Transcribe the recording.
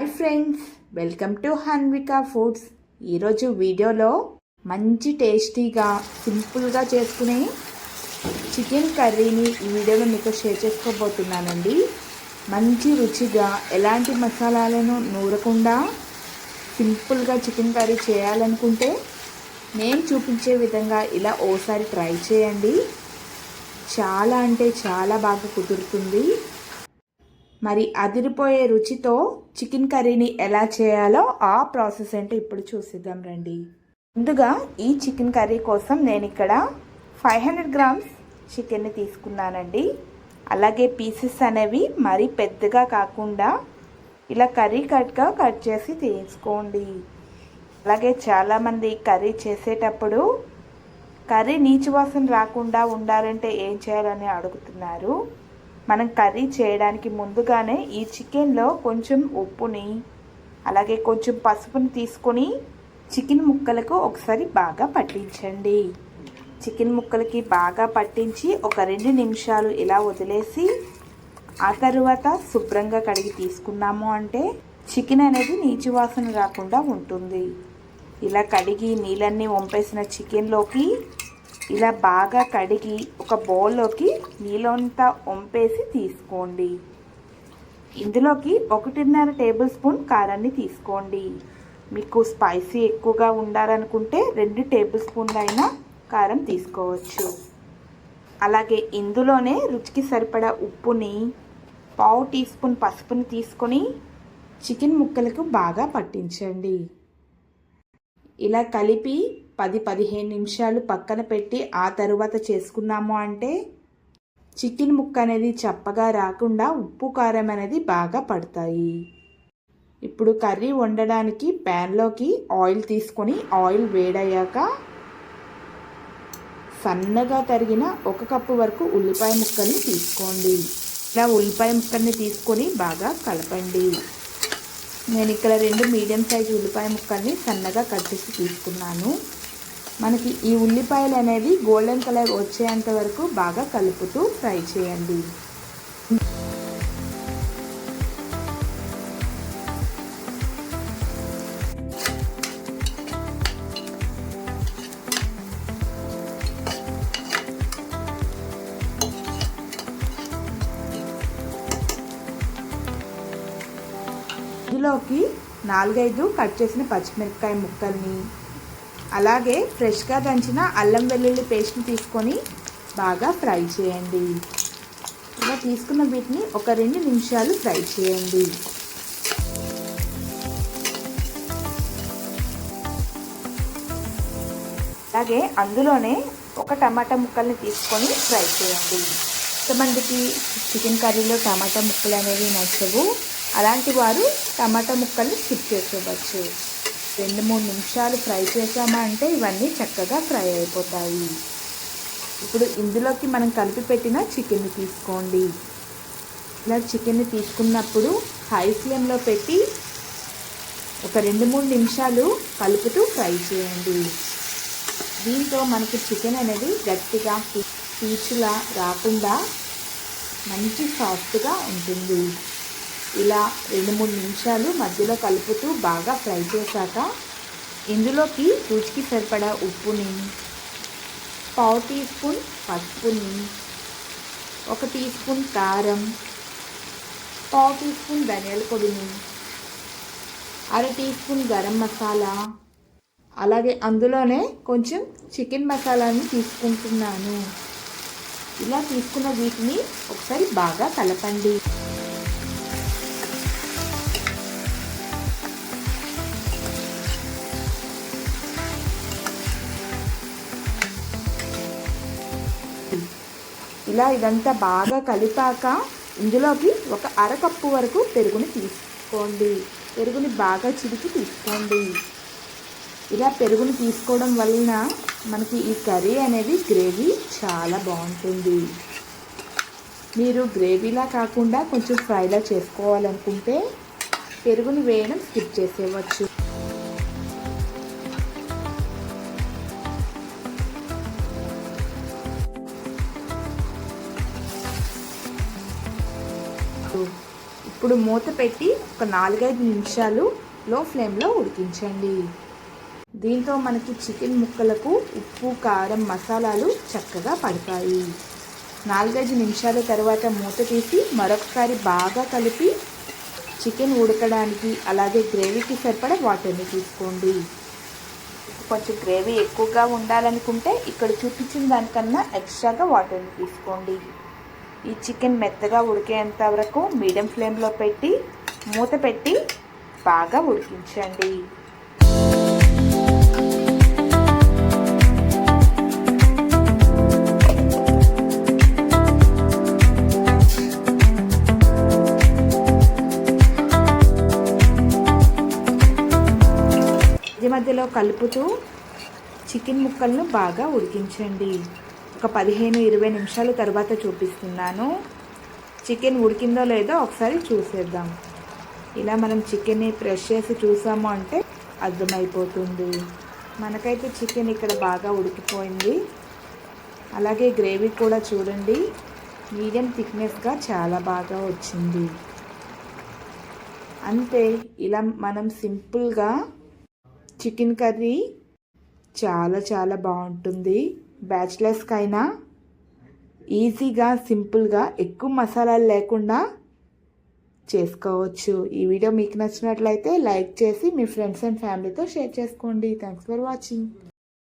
Hi friends welcome to Hanvika foods ఈరోజు వీడియోలో మంచి టేస్టీగా సింపుల్గా చేసుకునే చికెన్ కర్రీని ఈ వీడియోలో మీకు షేర్ చేసుకోబోతున్నానండి. మంచి రుచిగా ఎలాంటి మసాలాలను నూరకుండా సింపుల్గా చికెన్ కర్రీ చేయాలనుకుంటే నేను చూపించే విధంగా ఇలా ఓసారి ట్రై చేయండి. చాలా అంటే చాలా బాగా కుదురుతుంది. మరి అదిరిపోయే రుచితో చికెన్ కర్రీని ఎలా చేయాలో ఆ ప్రాసెస్ ఏంటో ఇప్పుడు చూసిద్దాం రండి. ముందుగా ఈ చికెన్ కర్రీ కోసం నేను ఇక్కడ ఫైవ్ హండ్రెడ్ గ్రామ్స్ చికెన్ని తీసుకున్నానండి. అలాగే పీసెస్ అనేవి మరీ పెద్దగా కాకుండా ఇలా కర్రీ కట్గా కట్ చేసి తీసుకోండి. అలాగే చాలామంది కర్రీ చేసేటప్పుడు కర్రీ నీచు వాసన రాకుండా ఉండాలంటే ఏం చేయాలని అడుగుతున్నారు? మనం కర్రీ చేయడానికి ముందుగానే ఈ చికెన్లో కొంచెం ఉప్పుని అలాగే కొంచెం పసుపుని తీసుకొని చికెన్ ముక్కలకు ఒకసారి బాగా పట్టించండి. చికెన్ ముక్కలకి బాగా పట్టించి ఒక రెండు నిమిషాలు ఇలా వదిలేసి ఆ తర్వాత శుభ్రంగా కడిగి తీసుకున్నాము అంటే చికెన్ అనేది నీచు వాసన రాకుండా ఉంటుంది. ఇలా కడిగి నీళ్ళన్నీ వంపేసిన చికెన్లోకి ఇలా బాగా కడిగి ఒక బౌల్లోకి నీళ్ళంతా వంపేసి తీసుకోండి. ఇందులోకి ఒకటిన్నర టేబుల్ స్పూన్ కారాన్ని తీసుకోండి. మీకు స్పైసీ ఎక్కువగా ఉండాలనుకుంటే రెండు టేబుల్ స్పూన్లు అయినా కారం తీసుకోవచ్చు. అలాగే ఇందులోనే రుచికి సరిపడా ఉప్పుని పావు టీ స్పూన్ పసుపుని తీసుకొని చికెన్ ముక్కలకు బాగా పట్టించండి. ఇలా కలిపి పది పదిహేను నిమిషాలు పక్కన పెట్టి ఆ తరువాత చేసుకున్నాము అంటే చికెన్ ముక్క అనేది చప్పగా రాకుండా ఉప్పు కారం అనేది బాగా పడతాయి. ఇప్పుడు కర్రీ వండడానికి ప్యాన్లోకి ఆయిల్ తీసుకొని ఆయిల్ వేడయ్యాక సన్నగా తరిగిన ఒక కప్పు వరకు ఉల్లిపాయ ముక్కల్ని తీసుకోండి. ఇలా ఉల్లిపాయ ముక్కల్ని తీసుకొని బాగా కలపండి. నేను ఇక్కడ రెండు మీడియం సైజు ఉల్లిపాయ ముక్కల్ని సన్నగా కట్ చేసి తీసుకున్నాను. మనకి ఈ ఉల్లిపాయలు అనేవి గోల్డెన్ కలర్ వచ్చేంత వరకు బాగా కలుపుతూ ఫ్రై చేయండి. ఇందులోకి నాలుగైదు కట్ చేసిన పచ్చిమిరపకాయ ముక్కల్ని అలాగే ఫ్రెష్గా దంచిన అల్లం వెల్లుల్లి పేస్ట్ని తీసుకొని బాగా ఫ్రై చేయండి. ఇలా తీసుకున్న వీటిని ఒక రెండు నిమిషాలు ఫ్రై చేయండి. అలాగే అందులోనే ఒక టమాటా ముక్కల్ని తీసుకొని ఫ్రై చేయండి. కొంతమందికి చికెన్ కర్రీలో టమాటా ముక్కలు అనేవి నచ్చవు. అలాంటి వారు టమాటా ముక్కల్ని స్కిప్ చేసేవచ్చు రెండు మూడు నిమిషాలు ఫ్రై చేసామా అంటే ఇవన్నీ చక్కగా ఫ్రై అయిపోతాయి. ఇప్పుడు ఇందులోకి మనం కలిపి పెట్టిన చికెన్ని తీసుకోండి. ఇలా చికెన్ని తీసుకున్నప్పుడు హై ఫ్లేమ్లో పెట్టి ఒక రెండు మూడు నిమిషాలు కలుపుతూ ఫ్రై చేయండి. దీంతో మనకు చికెన్ అనేది గట్టిగా పీచులా రాకుండా మంచి సాఫ్ట్గా ఉంటుంది. ఇలా రెండు మూడు నిమిషాలు మధ్యలో కలుపుతూ బాగా ఫ్రై చేశాక ఇందులోకి రుచికి సరిపడా ఉప్పుని పావు టీ స్పూన్ పసుపుని ఒక టీ స్పూన్ కారం పావు టీ స్పూన్ ధనియాల పొడిని అర టీ స్పూన్ గరం మసాలా. అలాగే అందులోనే కొంచెం చికెన్ మసాలాని తీసుకుంటున్నాను. ఇలా తీసుకున్న వీటిని ఒకసారి బాగా కలపండి. ఇలా ఇదంతా బాగా కలిపాక ఇందులోకి ఒక అరకప్పు వరకు పెరుగుని తీసుకోండి. పెరుగుని బాగా చిడికి తీసుకోండి. ఇలా పెరుగుని తీసుకోవడం వలన మనకి ఈ కర్రీ అనేది గ్రేవీ చాలా బాగుంటుంది. మీరు గ్రేవీలా కాకుండా కొంచెం ఫ్రైలా చేసుకోవాలనుకుంటే పెరుగుని వేయడం స్కిప్ చేసేవచ్చు ఇప్పుడు ఇప్పుడు మూత పెట్టి ఒక నాలుగైదు నిమిషాలు లో ఫ్లేమ్లో ఉడికించండి. దీంతో మనకి చికెన్ ముక్కలకు ఉప్పు కారం మసాలాలు చక్కగా పడతాయి. నాలుగైదు నిమిషాల తర్వాత మూత తీసి మరొకసారి బాగా కలిపి చికెన్ ఉడకడానికి అలాగే గ్రేవీకి సరిపడ వాటర్ని తీసుకోండి. కొంచెం గ్రేవీ ఎక్కువగా ఉండాలనుకుంటే ఇక్కడ చూపించిన దానికన్నా ఎక్స్ట్రాగా వాటర్ని తీసుకోండి. ఈ చికెన్ మెత్తగా ఉడికేంత వరకు మీడియం ఫ్లేమ్లో పెట్టి మూత పెట్టి బాగా ఉడికించండి. మధ్య మధ్యలో కలుపుతూ చికెన్ ముక్కలను బాగా ఉడికించండి. ఒక పదిహేను ఇరవై నిమిషాల తర్వాత చూపిస్తున్నాను. చికెన్ ఉడికిందో లేదో ఒకసారి చూసేద్దాం. ఇలా మనం చికెన్ని ప్రెష్ చేసి చూసాము అంటే అర్థమైపోతుంది. మనకైతే చికెన్ ఇక్కడ బాగా ఉడికిపోయింది. అలాగే గ్రేవీ కూడా చూడండి. మీడియం థిక్నెస్గా చాలా బాగా వచ్చింది. అంతే ఇలా మనం సింపుల్గా చికెన్ కర్రీ చాలా చాలా బాగుంటుంది. బ్యాచిలర్స్కైనా ఈజీగా సింపుల్గా ఎక్కువ మసాలాలు లేకుండా చేసుకోవచ్చు. ఈ వీడియో మీకు నచ్చినట్లయితే లైక్ చేసి మీ ఫ్రెండ్స్ అండ్ ఫ్యామిలీతో షేర్ చేసుకోండి. Thanks for watching